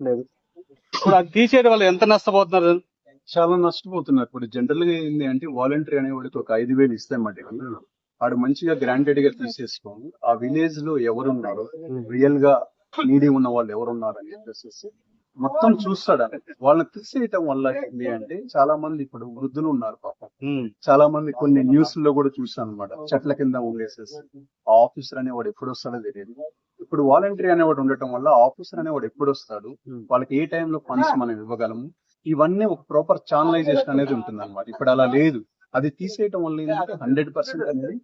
లేదు. ఇప్పుడు అది తీసేయడం వల్ల ఎంత నష్టపోతున్నారు? చాలా నష్టపోతున్నారు. ఇప్పుడు జనరల్గా ఏంది అంటే వాలంటరీ అనేవాడికి ఒక ఐదు వేలు ఇస్తామంటే వాడు మంచిగా గ్రాంటెడ్గా తీసేసుకొని ఆ విలేజ్లో ఎవరున్నారు రియల్గా నీడి ఉన్న వాళ్ళు ఎవరున్నారు అని చెప్పేసి మొత్తం చూస్తాడు. వాళ్ళని తీసేయటం వల్ల ఏంటి అంటే చాలా మంది ఇప్పుడు వృద్ధులు ఉన్నారు పాపం. చాలా మంది కొన్ని న్యూస్లో కూడా చూసాను అనమాట చెట్ల కింద ఉండేసేసి ఆ ఆఫీసర్ అనేవాడు ఎప్పుడు వస్తాడో తెలియదు. ఇప్పుడు వాలంటరీ అనేవాడు ఉండటం వల్ల ఆఫీసర్ అనేవాడు ఎప్పుడు వస్తాడు వాళ్ళకి ఏ టైంలో ఫండ్స్ మనం ఇవ్వగలము? ఇవన్నీ ఒక ప్రాపర్ ఛానలైజేషన్ అనేది ఉంటుంది అనమాట ఇప్పుడు అలా లేదు. అది తీసేయటం వల్ల ఏంటంటే హండ్రెడ్ పర్సెంట్ అనేది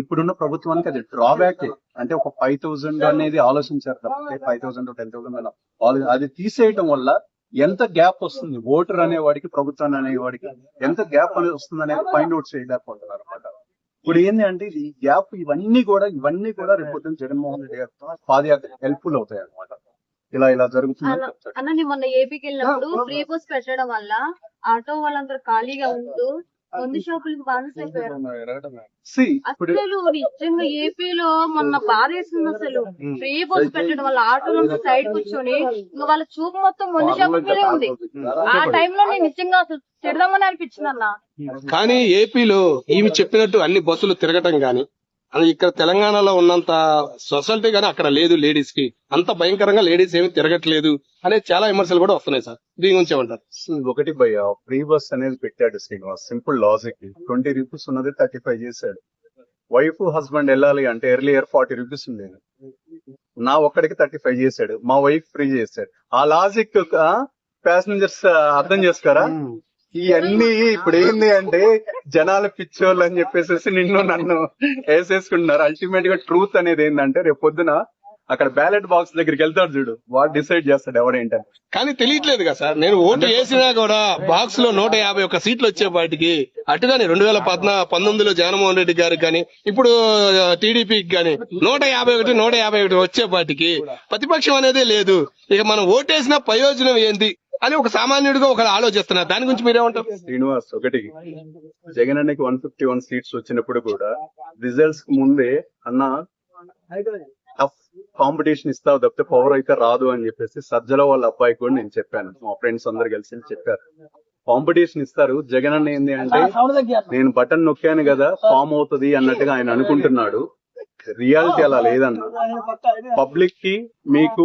ఇప్పుడున్న ప్రభుత్వానికి అది డ్రాబ్యాక్ అంటే ఒక ఫైవ్ థౌసండ్ అనేది ఆలోచించారు తప్పితే ఫైవ్ థౌసండ్ టెన్ థౌసండ్ అది తీసేయటం వల్ల ఎంత గ్యాప్ వస్తుంది? ఓటర్ అనేవాడికి ప్రభుత్వాన్ని అనేవాడికి ఎంత గ్యాప్ అనేది వస్తుంది అనేది ఫైండ్ అవుట్ చేయలేకపోతున్నారు. ఇప్పుడు ఏంటి అంటే ఈ గ్యాప్ ఇవన్నీ కూడా ఇవన్నీ కూడా రేపు జగన్మోహన్ రెడ్డి గారు పాదయాత్ర హెల్ప్ఫుల్ అవుతాయి అనమాట ఇలా ఇలా నేను మొన్న ఏపీకి వెళ్ళినప్పుడు ఫ్రీ బస్ పెట్టడం వల్ల ఆటో వాళ్ళందరూ ఖాళీగా ఉంటూ మందు షాపులకు అసలు నిజంగా ఏపీలో మొన్న బాధ వేసింది అసలు. ఫ్రీ బస్ పెట్టడం వల్ల ఆటోలో సైడ్ కూర్చొని ఇంకా వాళ్ళ చూపు మొత్తం మందు షాపులకే ఉంది. ఆ టైంలో నేను నిజంగా అసలు తిడదామని అనిపించింది అన్న. కానీ ఏపీలో ఈమె చెప్పినట్టు అన్ని బస్సులు తిరగటం గాని ఇక్కడ తెలంగాణలో ఉన్నంత సొసైటీ గానీ అక్కడ లేదు లేడీస్కి. అంత భయంకరంగా లేడీస్ ఏమి తిరగట్లేదు అనే చాలా విమర్శలు కూడా వస్తున్నాయి సార్. దీని గురించి ఏమంటారు? ఒకటి భయ్య ఫ్రీ బస్ అనేది పెట్టాడు Srinivas. Simple logic twenty rupees ఉన్నది థర్టీ ఫైవ్ చేశాడు. వైఫ్ హస్బెండ్ వెళ్ళాలి అంటే ఎర్లియర్ ఫార్టీ రూపీస్ ఉండేది. నా ఒక్కడికి థర్టీ ఫైవ్ చేశాడు. మా వైఫ్ ఫ్రీ చేశాడు. ఆ లాజిక్ ప్యాసింజర్స్ అర్థం చేసుకోరా? ఇవన్నీ ఇప్పుడు ఏంది అంటే జనాలు పిచ్చోళ్ళు అని చెప్పేసి నిన్ను నన్ను వేసేసుకుంటున్నారు. అల్టిమేట్గా ట్రూత్ అనేది ఏంటంటే రేపు పొద్దున అక్కడ బ్యాలెట్ బాక్స్ దగ్గరికి వెళ్తాడు చూడు. వాడు డిసైడ్ చేస్తాడు ఎవడేంటని కానీ తెలియట్లేదు కదా సార్. నేను ఓటు వేసినా కూడా బాక్స్లో నూట యాభై ఒక్క సీట్లు వచ్చేపాటికి అటుగాని రెండు వేల పద్నా పంతొమ్మిదిలో జగన్మోహన్ రెడ్డి గారికి కానీ ఇప్పుడు టీడీపీకి కానీ నూట యాభై ఒకటి నూట యాభై ఒకటి వచ్చేపాటికి ప్రతిపక్షం అనేది లేదు. ఇక మనం ఓటేసిన ప్రయోజనం ఏంటి అని ఒక సామాన్యుడిగా ఒక ఆలోచిస్తున్నారు. దాని గురించి మీరేమంటారు? శ్రీనివాస్ ఒకటి. జగన్ అన్నకి వన్ ఫిఫ్టీ వన్ సీట్స్ వచ్చినప్పుడు కూడా రిజల్ట్స్ ముందే అన్న టఫ్ కాంపిటీషన్ ఇస్తావు తప్పితే పవర్ అయితే రాదు అని చెప్పేసి సజ్జల వాళ్ళ అబ్బాయి కూడా నేను చెప్పాను. మా ఫ్రెండ్స్ అందరు కలిసి చెప్పారు. కాంపిటీషన్ ఇస్తారు. జగన్ అన్న ఏంది అంటే నేను బటన్ నొక్కాను కదా ఫామ్ అవుతుంది అన్నట్టుగా ఆయన అనుకుంటున్నాడు. రియాలిటీ అలా లేదన్న. పబ్లిక్కి మీకు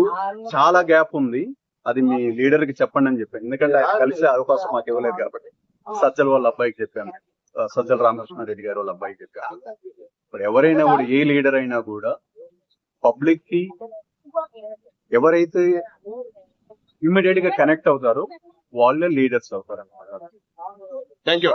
చాలా గ్యాప్ ఉంది. అది మీ లీడర్కి చెప్పండి అని చెప్పాను. ఎందుకంటే ఆయన కలిసే అవకాశం మాకు ఇవ్వలేదు కాబట్టి. సజ్జల వాళ్ళ అబ్బాయికి చెప్పాను. సజ్జల రామకృష్ణారెడ్డి గారు వాళ్ళ అబ్బాయికి చెప్పాను. ఇప్పుడు ఎవరైనా కూడా ఏ లీడర్ అయినా కూడా పబ్లిక్కి ఎవరైతే ఇమ్మీడియట్గా కనెక్ట్ అవుతారో వాళ్ళే లీడర్స్ అవుతారు అన్నమాట థ్యాంక్ యూ